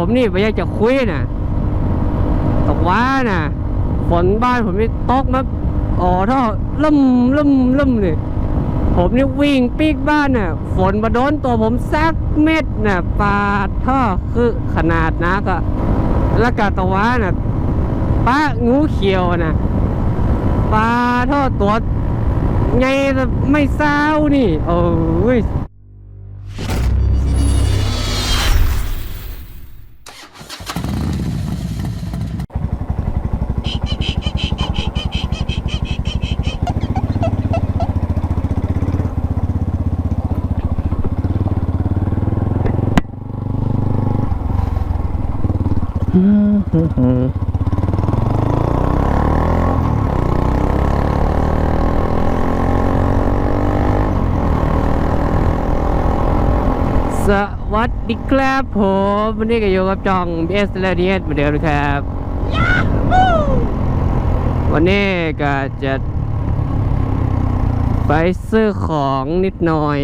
ผมนี่ไม่อยากจะคุยนะต่ว่านะฝนบ้านผมนี่ตกมาอ๋อท่อล่มล่มล่มเลยผมนี่วิ่งปีกบ้านน่ะ ฝนมาโดนตัวผมสักเม็ดน่ะปาดท่อคือขนาดนะก็แล้วก็ตะวาน่ะป้างูเขียวน่ะปลาท่อตัวไงไม่เศร้านี่ โอ้ย สวัสดีครับผมวันนี้ก็อยู่กับจอง BS และ DS เหมือนเดิมนะครับ วันนี้ก็จะไปซื้อของนิดหน่อย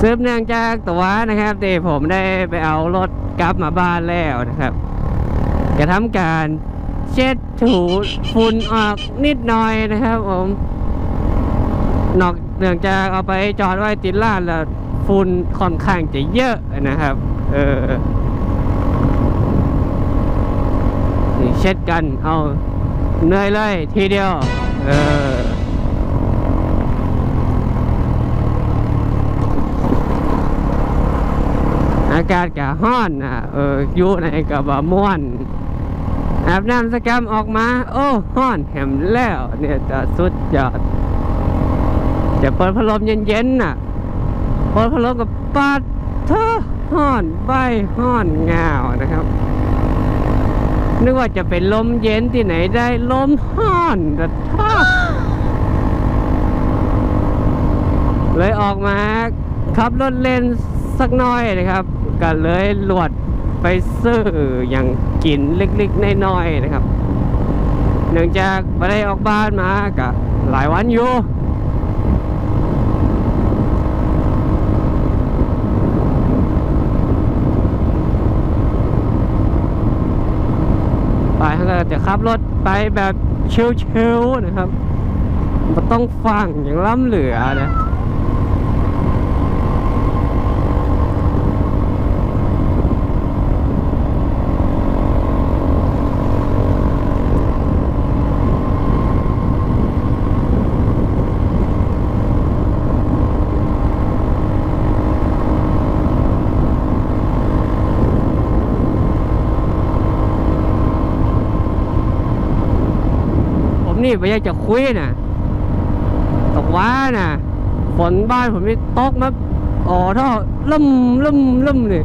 ซื้อเนื่องจากตัวนะครับที่ผมได้ไปเอารถกลับมาบ้านแล้วนะครับ จะทำการเช็ดถูฝุ่นออกนิดหน่อยนะครับผมนอกเนื่องจากเอาไปจอดไว้ติดร้านแล้วฝุ่นค่อนข้างจะเยอะนะครับ เออเช็ดกันเอาเหนื่อยเลยทีเดียว เออากาศกะห้อนอะเอออยู่ในกะบะม่วนอาบน้ำสกมออกมา โอ้ห้อนแหมแล้ว เนี่ยจะสุดยอดจะเปิดพัดลมเย็นๆน่ะเปิดพัดลมกับปัดเธอห้อนใบห้อนเงานะครับ นึกว่าจะเป็นลมเย็นที่ไหนได้ลมห้อนแต่ท่าเลยออกมาขับรถเล่นสักหน้อยนะครับ ก็เลยหลวดไปซื้ออย่างกินเล็กๆน้อยๆนะครับ เนื่องจากไม่ได้ออกบ้านมาก็หลายวันอยู่ไปเขาก็จะขับรถไปแบบชิวๆนะครับไม่ต้องฟังอย่างล้ำเหลือนะ ผม นี่ไม่อยากจะคุยนะต่ว่านะฝนบ้านผมนี่ตกมาอ๋อท่อล่มล่มล่มเลย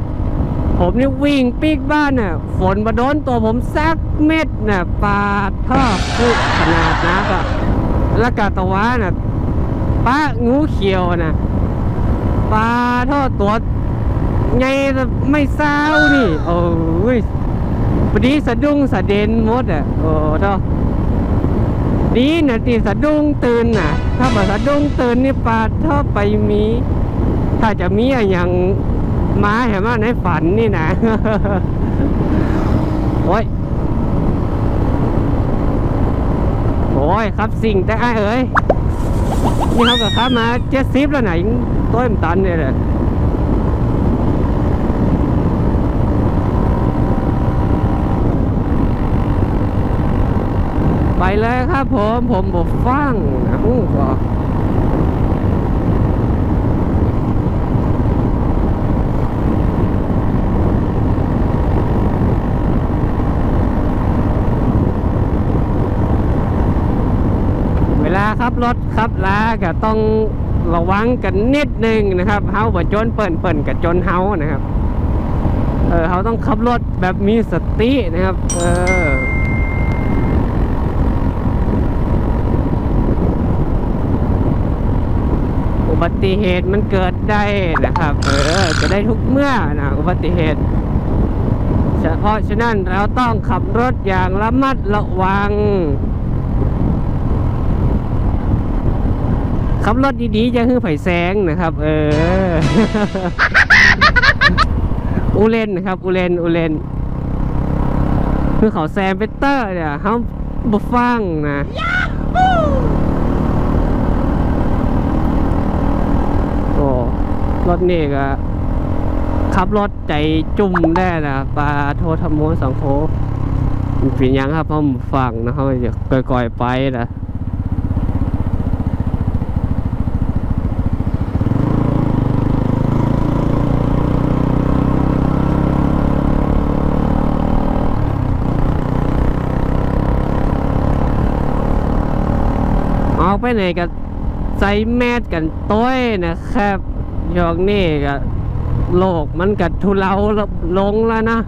ผมนี่วิ่งปีกบ้านน่ะ ฝนมาโดนตัวผมสักเม็ดน่ะปาท่อคือขนาดนะก็แล้วก็ตะว่าน่ะป้างูเขียวน่ะปลาท่อตัวไงไม่เศร้านี่ โอ้ยพอดีสะดุ้งสะเด็นหมดอะ โอ้ท่อ ดีนะที่สะดุ้งตื่นน่ะ ถ้ามาสะดุ้งตื่นนี่ปลาถ้าไปมี ถ้าจะมีอะอย่างมาเห็นไหมในฝันนี่นะโอ้ยโอ้ยครับสิ่งแต่อ้เอ้ยนี่เขาก็ขับมาเจ็ดสิบแล้วไหนต้นตันเนี่ยเลย เลยครับผม ผมบอกฟังนะฮู้ก็เวลาขับรถขับลาก็ต้องระวังกันนิดนึงนะครับเฮาบ่จนเปิ่นเปิ่นกับจนเฮานะครับ เออเขาต้องขับรถแบบมีสตินะครับ เออ ติเหตุมันเกิดได้นะครับ เออจะได้ทุกเมื่อนะอุบัติเหตุเฉพาะฉะนั้นเราต้องขับรถอย่างระมัดระวัง ขับรถดีๆจะคือไผ่แสงนะครับ เอออูเลนนะครับอูเลนอูเลนคือเขาแซมเปเตอร์เนี่ยเขาบุฟังนะโอ้ รถนี่ก็ขับรถใจจุ่มได้นะปลาโทธรรมโมสังโฆมันเป็นหยังครับเขาฟังนะเขาจะก่อยๆไปนะออกไปไหนก็ใส่แมสกันต้อยนะครับ ช่วงนี้ก็โลกมันกัดทุเลาลงแล้วนะ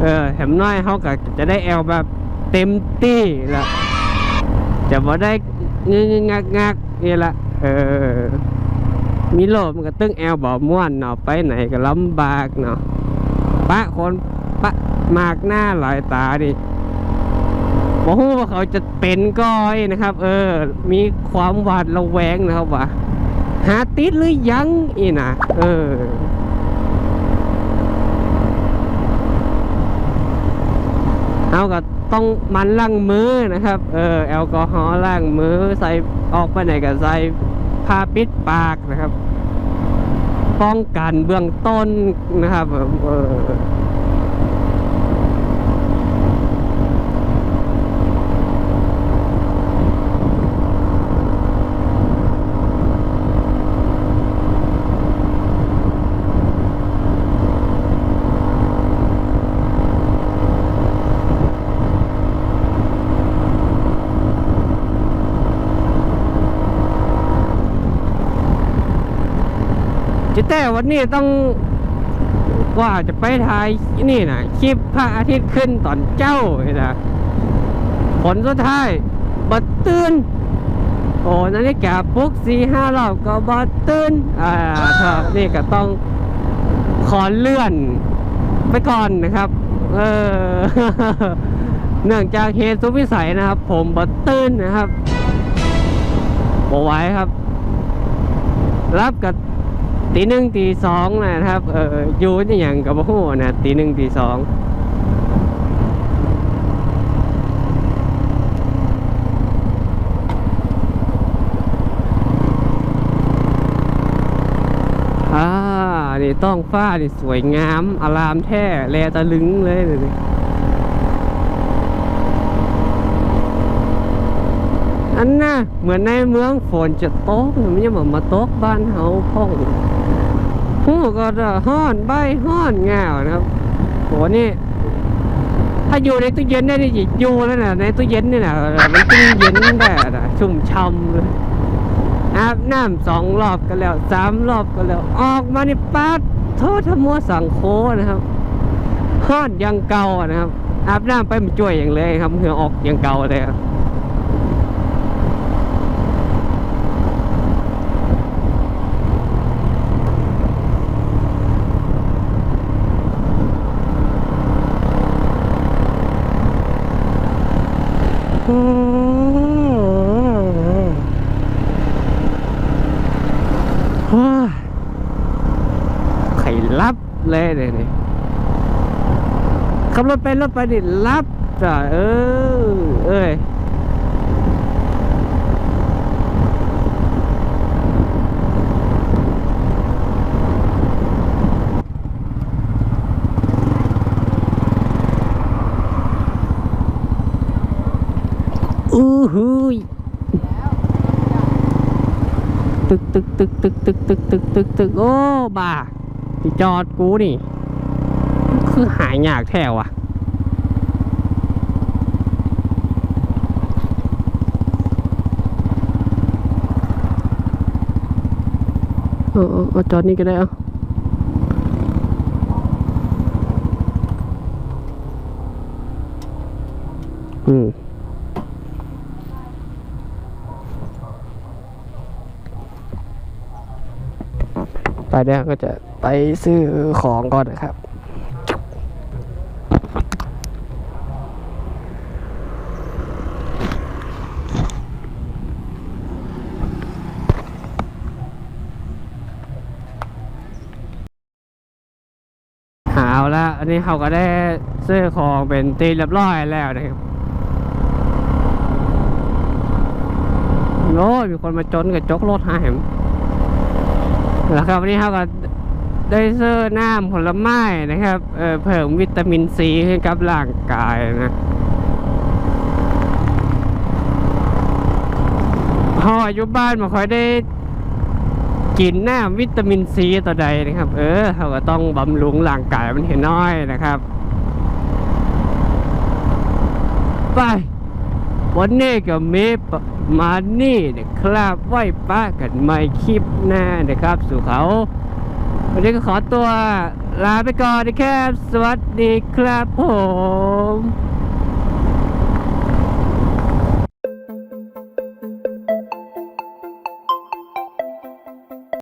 เออแถมน้อยเขาก็จะได้แอลแบบเต็มที่ละจะบ่ได้งึงงักงักนี่ละเออ มีโลกมันก็ตึ้งแอลบ่ม่วนเนาะไปไหนก็ลำบากเนาะปะคนปะมากหน้าหลายตาดิบอกว่าเขาจะเป็นก้อยนะครับ เออ มีความหวาดระแวงนะครับว่า หาติดหรือยังอีนะเออเอาก็ต้องมันล้างมือนะครับ เออ แอลกอฮอล์ล้างมือใส่ออกไปไหนก็ใส่ผ้าปิดปากนะครับ ป้องกันเบื้องต้นนะครับ เออ แต่วันนี้ต้องว่าจะไปถ่ายนี่นะคลิปพระอาทิตย์ขึ้นตอนเจ้านี่นะผลสุดท้ายบัดตื่นโอ้นาฬิกปลุกสี่ห้ารอบก็บัดตื่นอ่าครับนี่ก็ต้องขอเลื่อนไปก่อนนะครับ เออเนื่องจากเหตุสุดวิสัยนะครับ ผมบัดตื่นนะครับบอไหว้ครับ รับกับ ตีหนึ่งตีสองนะครับ เอออยู่นี่อย่างกับโอ้นะตีหนึ่งตีสองอ่านี่ต้องฟ้านี่สวยงามอารามแท้แลตะลึงเลยนี่ อันน่ะเหมือนในเมืองฝนจะตกมันยังเหมือนมาตกบ้านเฮาพ่องหูก็จะห้อนใบห้อนง่านะครับโหนี่ถ้าอยู่ในตู้เย็นได้นี่อยู่แล้วนะในตู้เย็นนี่นะมันตู้เย็นได้นะชุ่มช่ำเลยอาบน้ำสองรอบก็แล้วสามรอบก็แล้ว ออกมานี่ป้าดโทษทมัวสังโคนะครับห้อนยังเก่านะครับอาบน้ำไปมันจ่วยอย่างเลยครับเหงื่อออกยังเก่าเลยครับ ไข่รับเลยเนี่ยขับรถไปรถไปนี่รับจ้ะเออ เอ้ย อู้หูย ตึกตึกตึกตึกตึกตึกตึกตึกตึกโอ้บ่าที่จอดกูนี่ คือหายยากแท้ว่ะเออเออเอาจอดนี่ก็ได้เอาอืม เนี่ยก็จะไปซื้อของก่อนนะครับเอแล้วอันนี้เขาก็ได้เสื้อคองเป็นตีเรียบร้อยแล้วนะครับโอ้มีคนมาจนกับจกรถหาเห็ม แล้วครับวันนี้เขาก็ได้ซื้อน้ำผลไม้นะครับเเพิ่มวิตามินซีให้กับร่างกายนะพออายู่บ้านมาค่อยได้กินน้ำวิตามินซีตัวใดนะครับ เออเขาก็ต้องบำรุงร่างกายมันเห็นน้อยนะครับ ไป วันนี้ก็มีประมาณนี้นะครับไว้ป้ากันใหม่คลิปหน้านะครับ สู่เขา วันนี้ก็ขอตัวลาไปก่อนนะครับ สวัสดีครับผม